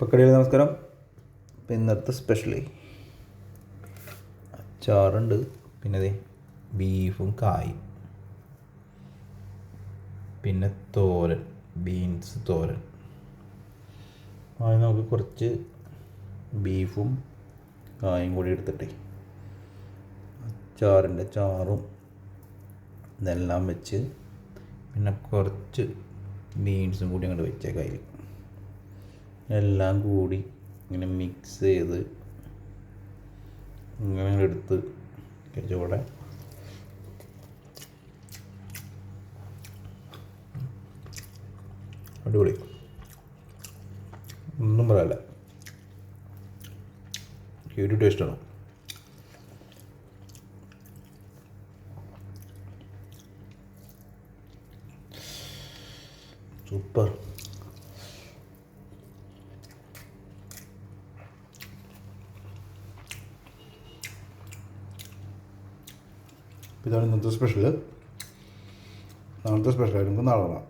പക്കടിയിൽ നമസ്കാരം. അപ്പം ഇന്നത്തെ സ്പെഷ്യലി അച്ചാറുണ്ട്. പിന്നെ അതെ ബീഫും കായും. പിന്നെ തോരൻ ബീൻസ് തോരൻ. ആദ്യം നമുക്ക് കുറച്ച് ബീഫും കായും കൂടി എടുത്തിട്ടേ. അച്ചാറിന്റെ ചാറും ഇതെല്ലാം വെച്ച് പിന്നെ കുറച്ച് ബീൻസും കൂടി അങ്ങോട്ട് വെച്ചേക്കാം അതിൽ എല്ലാം കൂടി ഇങ്ങനെ മിക്സ് ചെയ്ത് ഇങ്ങനെ എടുത്ത് ചൂടെ അടിപൊളി. ഒന്നും പറയാല്ല. ഒരു ടേസ്റ്റാണ് സൂപ്പർ ഇതാണ് ഇന്നത്തെ സ്പെഷ്യൽ നാളത്തെ സ്പെഷ്യൽ നമുക്ക് നാളെ കാണാം.